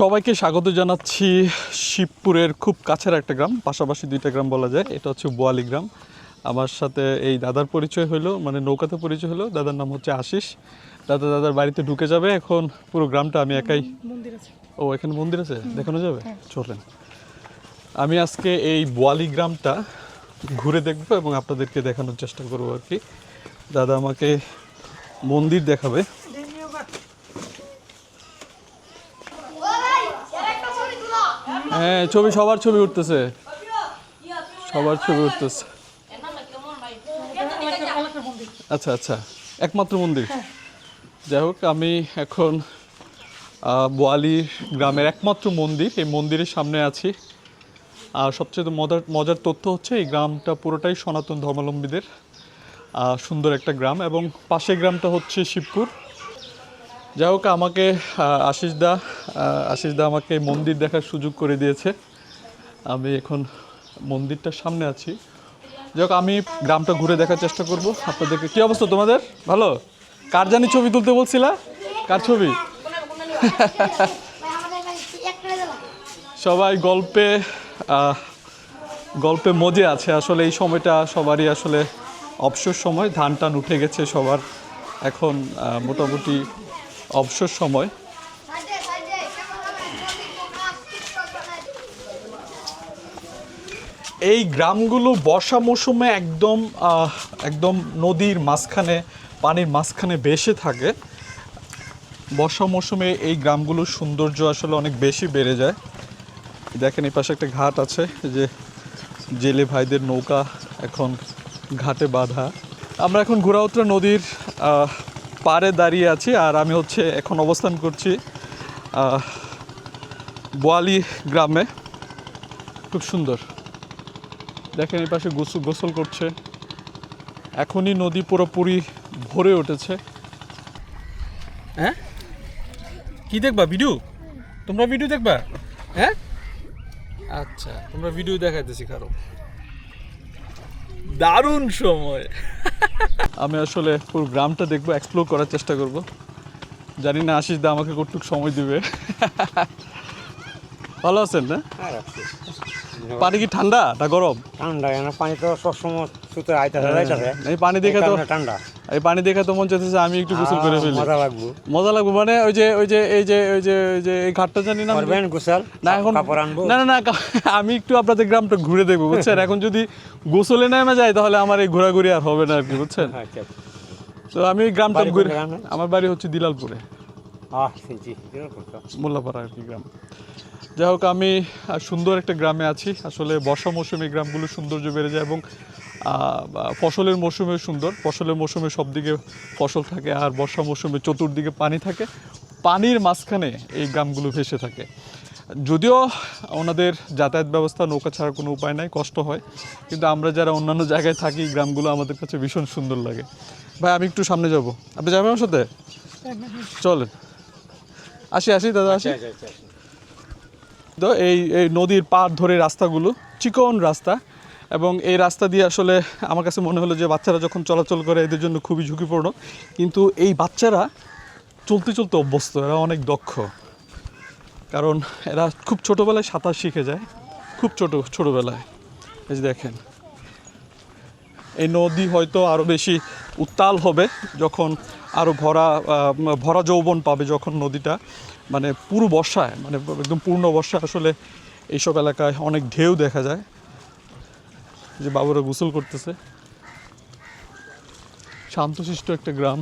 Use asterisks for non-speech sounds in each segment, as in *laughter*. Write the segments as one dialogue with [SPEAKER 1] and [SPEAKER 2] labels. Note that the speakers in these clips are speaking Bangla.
[SPEAKER 1] সবাইকে স্বাগত জানাচ্ছি শিবপুরের খুব কাছের একটা গ্রাম পাশাপাশি দুইটা গ্রাম বলা যায়। এটা হচ্ছে বোয়ালি গ্রাম। আমার সাথে এই দাদার পরিচয় হলো মানে নৌকাতে পরিচয় হলো দাদার নাম হচ্ছে আশিস। দাদা দাদার বাড়িতে ঢুকে যাবে। এখন পুরো গ্রামটা আমি একাই
[SPEAKER 2] মন্দির
[SPEAKER 1] ও এখানে মন্দির আছে? দেখানো যাবে? চলেন। আমি আজকে এই বোয়ালি গ্রামটা ঘুরে দেখব এবং আপনাদেরকে দেখানোর চেষ্টা করব আর কি। দাদা আমাকে মন্দির দেখাবে। হ্যাঁ ছবি, সবার ছবি উঠতেছে। সবার ছবি উঠতেছে। আচ্ছা আচ্ছা একমাত্র মন্দির। যাই হোক, আমি এখন বোয়ালি গ্রামের একমাত্র মন্দির। এই মন্দিরের সামনে আছি। আর সবচেয়ে মজার মজার তথ্য হচ্ছে এই গ্রামটা পুরোটাই সনাতন ধর্মাবলম্বীদের সুন্দর একটা গ্রাম এবং পাশের গ্রামটা হচ্ছে শিবপুর যাই হোক আমাকে আহ, আশিস দা আশিস দা আমাকে মন্দির দেখার সুযোগ করে দিয়েছে আমি এখন মন্দিরটার সামনে আছি যাই হোক আমি গ্রামটা ঘুরে দেখার চেষ্টা করব আপনাদেরকে কী অবস্থা তোমাদের ভালো কার জানি ছবি তুলতে বলছিলা কার ছবি সবাই গল্পে গল্পে মজে আছে। আসলে এই সময়টা সবারই আসলে অবসর সময়। ধান টান উঠে গেছে সবার এখন মোটামুটি অবসর সময়। এই গ্রামগুলো বর্ষা মৌসুমে একদম একদম নদীর মাঝখানে, পানির মাঝখানে বেসে থাকে। বর্ষা মৌসুমে এই গ্রামগুলোর সৌন্দর্য আসলে অনেক বেশি বেড়ে যায়। দেখেন এই পাশে একটা ঘাট আছে যে জেলে ভাইদের নৌকা এখন ঘাটে বাঁধা। আমরা এখন ঘোরাউত্রা নদীর পাড়ে দাঁড়িয়ে আছি আর আমি হচ্ছে এখন অবস্থান করছি বোয়ালি গ্রামে। খুব সুন্দর। দেখেন এই পাশে গোসল গোসল করছে। এখনই নদী পুরোপুরি ভরে উঠেছে। হ্যাঁ? কি দেখবা, ভিডিও? তোমরা ভিডিও দেখবা? হ্যাঁ? আচ্ছা তোমরা ভিডিও দেখাইতেছি কারও *laughs* দারুণ সময়। আমি আসলে পুরো গ্রামটা দেখব এক্সপ্লোর করার চেষ্টা করব। জানি না আশিস দা আমাকে কতটুকু সময় দিবে। *laughs* ভালো আছেন না? পানি কি ঠান্ডা না গরম?
[SPEAKER 3] ঠান্ডা পানি তো সবসময় সুতো আইতাছে
[SPEAKER 1] এই পানি দেখে তো
[SPEAKER 3] ঠান্ডা।
[SPEAKER 1] এই পানি দেখে তো মন চাইতেছে আমি একটু গোসল করে ফেলি।
[SPEAKER 3] মজা লাগবো।
[SPEAKER 1] মজা লাগবে মানে ওই যে ওই যে এই যে ওই যে ওই যে এই ঘাটটা জানি না
[SPEAKER 3] করবেন গোসল?
[SPEAKER 1] না এখন
[SPEAKER 3] কাপড় আনব?
[SPEAKER 1] না না না *laughs* আমি একটু আপনাদের গ্রামটা ঘুরে দেখব বুঝছেন? *laughs* এখন যদি গোসলে নেমে যায় তাহলে আমার এই ঘোরাঘুরি আর হবে না আর কি বুঝছেন?
[SPEAKER 3] আচ্ছা
[SPEAKER 1] তো আমি গ্রামটা
[SPEAKER 3] বাড়ি
[SPEAKER 1] ঘুরে আমার বাড়ি হচ্ছে দিলালপুরে। মোল্লাপাড়া আর কি গ্রাম। যাই হোক আমি সুন্দর একটা গ্রামে আছি। আসলে বর্ষা মৌসুমে গ্রামগুলো সৌন্দর্য বেড়ে যায় এবং ফসলের মৌসুমে সুন্দর ফসলের মৌসুমে সব দিকে ফসল থাকে আর বর্ষা মৌসুমে চতুর্দিকে পানি থাকে। পানির মাঝখানে এই গ্রামগুলো ভেসে থাকে। যদিও ওনাদের যাতায়াত ব্যবস্থা নৌকা ছাড়া কোনো উপায় নাই কষ্ট হয়। কিন্তু আমরা যারা অন্যান্য জায়গায় থাকি গ্রামগুলো আমাদের কাছে ভীষণ সুন্দর লাগে। ভাই আমি একটু সামনে যাব। আপনি যাবেন আমার সাথে? চলেন। আসি আসি দাদা আসি।
[SPEAKER 3] আচ্ছা, আচ্ছা।
[SPEAKER 1] তো এই এই নদীর পাড় ধরে রাস্তাগুলো চিকন রাস্তা। এবং এই রাস্তা দিয়ে আসলে আমার কাছে মনে হলো যে বাচ্চারা যখন চলাচল করে এদের জন্য খুবই ঝুঁকিপূর্ণ। কিন্তু এই বাচ্চারা চলতে চলতে অভ্যস্ত, এরা অনেক দক্ষ। কারণ এরা খুব ছোটোবেলায় সাঁতার শিখে যায়, খুব ছোট, ছোটোবেলায়। এই যে দেখেন। এই নদী হয়তো আরও বেশি উত্তাল হবে যখন আরও ভরা ভরা যৌবন পাবে যখন নদীটা মানে পুরো বর্ষায় মানে একদম পূর্ণ বর্ষায় আসলে এইসব এলাকায় অনেক ঢেউ দেখা যায়। যে বাবুরা গোসল করতেছে। শান্তশিষ্ট একটা গ্রাম।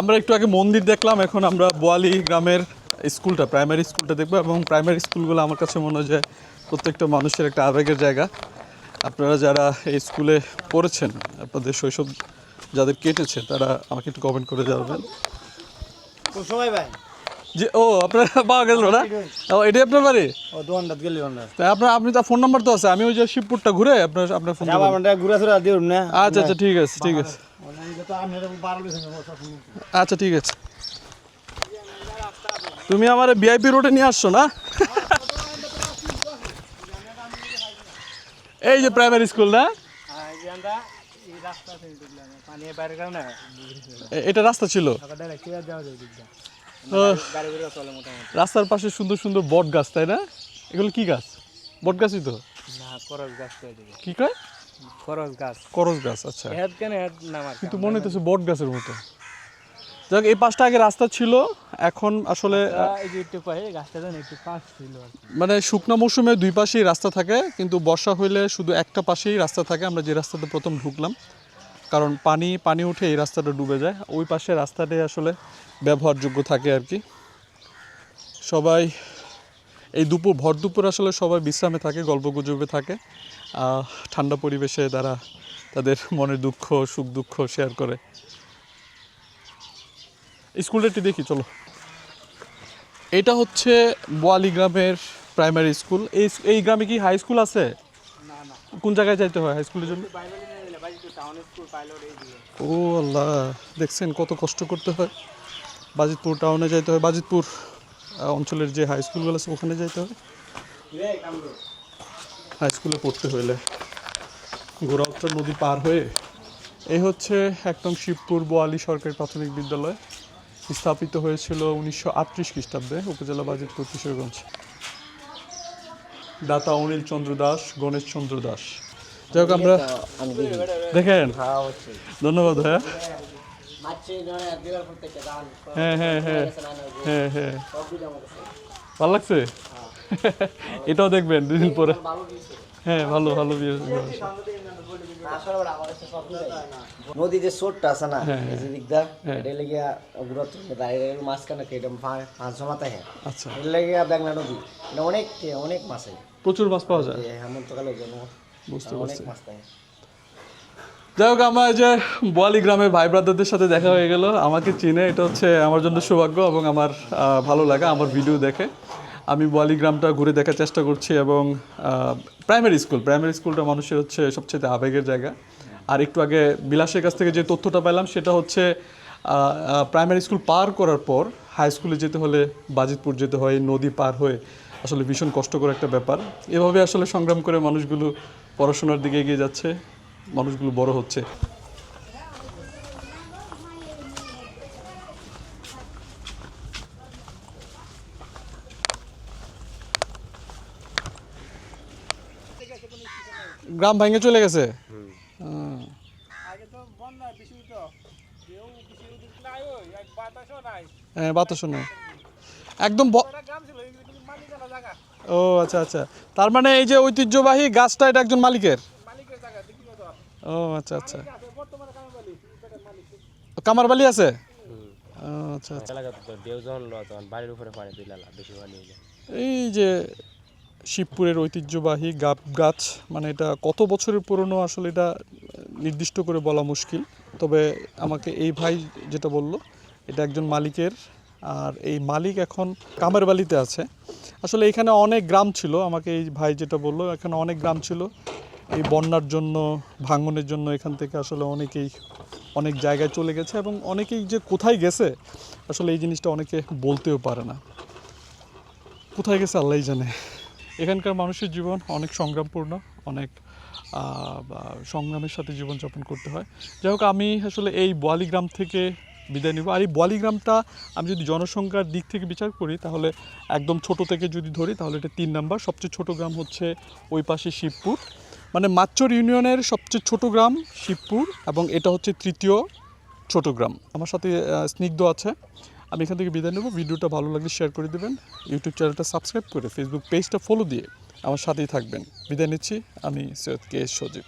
[SPEAKER 1] আমরা একটু আগে মন্দির দেখলাম, এখন আমরা বোয়ালি গ্রামের স্কুলটা প্রাইমারি স্কুলটা দেখব এবং প্রাইমারি স্কুলগুলো আমার কাছে মনে হয় যে প্রত্যেকটা মানুষের একটা আবেগের জায়গা। আপনারা যারা এই স্কুলে পড়েছেন, আপনাদের শৈশব যাদের কেটেছে, তারা আমাকে একটু কমেন্ট করে জানাবেন।
[SPEAKER 3] ভাই।
[SPEAKER 1] যে ও আপনার *laughs* পাওয়া গেল না? ও এটাই আপনার বাড়ি?
[SPEAKER 3] ও দোকানটা গেলি
[SPEAKER 1] তাই আপনার আপনি তার ফোন নাম্বার তো আছে আমি ওই যে শিবপুরটা ঘুরে আপনার আপনার ফোন
[SPEAKER 3] যাবা মানে ঘুরে ফিরে দিও না।
[SPEAKER 1] আচ্ছা আচ্ছা ঠিক আছে ঠিক আছে।
[SPEAKER 3] তো
[SPEAKER 1] আচ্ছা ঠিক আছে। তুমি আমার ভিআইপি রোডে নিয়ে আসছো না? *laughs* এই যে প্রাইমারি স্কুল না? এ- এটা রাস্তা ছিল?
[SPEAKER 3] মোটামুটি।
[SPEAKER 1] রাস্তার পাশে সুন্দর সুন্দর বট গাছ তাই না? এগুলো কি গাছ? বট গাছই তো?
[SPEAKER 3] না করস গাছ
[SPEAKER 1] কি কয়?
[SPEAKER 3] করস গাছ।
[SPEAKER 1] করস গাছ আচ্ছা।
[SPEAKER 3] হেড কেন হেড নামার
[SPEAKER 1] কিন্তু মনে হইতেছে বট গাছের মতো। যাক এই পাশটা আগে রাস্তা ছিল এখন আসলে মানে শুকনো মৌসুমে দুই পাশেই রাস্তা থাকে কিন্তু বর্ষা হইলে শুধু একটা পাশেই রাস্তা থাকে। আমরা যে রাস্তাতে প্রথম ঢুকলাম কারণ পানি পানি উঠে এই রাস্তাটা ডুবে যায়। ওই পাশে রাস্তাটাই আসলে ব্যবহারযোগ্য থাকে আর কি। সবাই এই দুপুর ভর দুপুর আসলে সবাই বিশ্রামে থাকে গল্প গুজবে থাকে। ঠান্ডা পরিবেশে তারা তাদের মনের দুঃখ সুখ দুঃখ শেয়ার করে। স্কুলটা একটু দেখি চলো। এটা হচ্ছে বোয়ালি গ্রামের প্রাইমারি স্কুল এই এই গ্রামে কি হাই স্কুল আছে? কোন জায়গায় যাইতে হয় হাই স্কুলের জন্য?
[SPEAKER 3] টাউন স্কুল পাইলট এই দিকে
[SPEAKER 1] ও আল্লাহ দেখছেন কত কষ্ট করতে হয়। বাজিতপুর টাউনে যাইতে হয় বাজিতপুর অঞ্চলের যে হাই স্কুলগুলো আছে ওখানে যাইতে হয়। হাই স্কুলে পড়তে হইলে। গোড়াউত্তর নদী পার হয়ে এই হচ্ছে একদম শিবপুর বোয়ালি সরকারি প্রাথমিক বিদ্যালয়। স্থাপিত হয়েছিল উনিশশো আটত্রিশ খ্রিস্টাব্দে উপজেলা বাজিতপুর কিশোরগঞ্জ। দাতা অনিল চন্দ্র দাস গণেশ চন্দ্র দাস। যাই হোক আমরা দেখেন।
[SPEAKER 3] হ্যাঁ
[SPEAKER 1] ধন্যবাদ হ্যাঁ।
[SPEAKER 3] প্রত্যেকটা গান
[SPEAKER 1] হ্যাঁ হ্যাঁ হ্যাঁ। হ্যাঁ হ্যাঁ। ভালো লাগছে? এটাও দেখবেন দুদিন পরে। হ্যাঁ ভালো ভালো বিয়ে হয়েছে।
[SPEAKER 2] নদী যে চোরটা আছে না
[SPEAKER 1] হ্যাঁ,
[SPEAKER 2] এই যে
[SPEAKER 1] হ্যাঁ।
[SPEAKER 2] এটা লেগিয়া গুরুত্ব দাঁড়িয়ে মাঝখানে এটা মাছ জমাতে হ্যাঁ।
[SPEAKER 1] আচ্ছা।
[SPEAKER 2] এটা লেগিয়া ব্যাংলা নদী এটা অনেক অনেক মাছ হয়
[SPEAKER 1] প্রচুর মাছ পাওয়া যায়।
[SPEAKER 2] এই হেমন্তকালে জন্য
[SPEAKER 1] বুঝতে পারছি। যাই হোক আমার যে বোয়ালি গ্রামের ভাই ব্রাদারদের সাথে দেখা হয়ে গেল। আমাকে চিনে এটা হচ্ছে আমার জন্য সৌভাগ্য এবং আমার ভালো লাগা আমার ভিডিও দেখে। আমি বোয়ালি গ্রামটা ঘুরে দেখার চেষ্টা করছি এবং প্রাইমারি স্কুল প্রাইমারি স্কুলটা মানুষের হচ্ছে সবচেয়ে আবেগের জায়গা। আর একটু আগে বিলাসের কাছ থেকে যে তথ্যটা পেলাম সেটা হচ্ছে প্রাইমারি স্কুল পার করার পর হাই স্কুলে যেতে হলে বাজিতপুর যেতে হয় নদী পার হয়ে আসলে ভীষণ কষ্টকর একটা ব্যাপার। এভাবে আসলে সংগ্রাম করে মানুষগুলো পড়াশোনার দিকে এগিয়ে যাচ্ছে মানুষগুলো বড় হচ্ছে। গ্রাম ভেঙে চলে গেছে? হ্যাঁ বাতাসও নেই। একদম ও আচ্ছা আচ্ছা। তার মানে এই যে ঐতিহ্যবাহী গাছটা এটা একজন মালিকের?
[SPEAKER 3] মালিকের জায়গা দেখি তো
[SPEAKER 1] ও আচ্ছা আচ্ছা। কামারবালি আছে? আচ্ছা আচ্ছা।
[SPEAKER 4] বাড়ির উপরে পানি বেশি পানি
[SPEAKER 1] এই যে শিবপুরের ঐতিহ্যবাহী গাব গাছ মানে এটা কত বছরের পুরনো আসলে এটা নির্দিষ্ট করে বলা মুশকিল। তবে আমাকে এই ভাই যেটা বলল এটা একজন মালিকের আর এই মালিক এখন কামারবালিতে আছে। আসলে এখানে অনেক গ্রাম ছিল, আমাকে এই ভাই যেটা বলল, এখানে অনেক গ্রাম ছিল। এই বন্যার জন্য, ভাঙনের জন্য এখান থেকে আসলে অনেকেই অনেক জায়গায় চলে গেছে এবং অনেকেই যে কোথায় গেছে, আসলে এই জিনিসটা অনেকে বলতেও পারে না। কোথায় গেছে আল্লাহই জানে। এখানকার মানুষের জীবন অনেক সংগ্রামপূর্ণ, অনেক সংগ্রামের সাথে জীবনযাপন করতে হয়। যাই হোক, আমি আসলে এই বোয়ালি গ্রাম থেকে বিদায় নিব। আর এই বোয়ালি গ্রামটা আমি যদি জনসংখ্যার দিক থেকে বিচার করি, তাহলে একদম ছোট থেকে যদি ধরি, তাহলে এটা তিন নাম্বার। সবচেয়ে ছোট গ্রাম হচ্ছে ওই পাশে শিবপুর। মানে মাচ্চর ইউনিয়নের সবচেয়ে ছোট গ্রাম শিবপুর, এবং এটা হচ্ছে তৃতীয় ছোট গ্রাম। আমার সাথে স্নিগ্ধ আছে। আমি এখান থেকে বিদায় নেব। ভিডিওটা ভালো লাগলে শেয়ার করে দেবেন। ইউটিউব চ্যানেলটা সাবস্ক্রাইব করে ফেসবুক পেজটা ফলো দিয়ে আমার সাথেই থাকবেন। বিদায় নিচ্ছি। আমি সৈয়দ কে এস সজীব।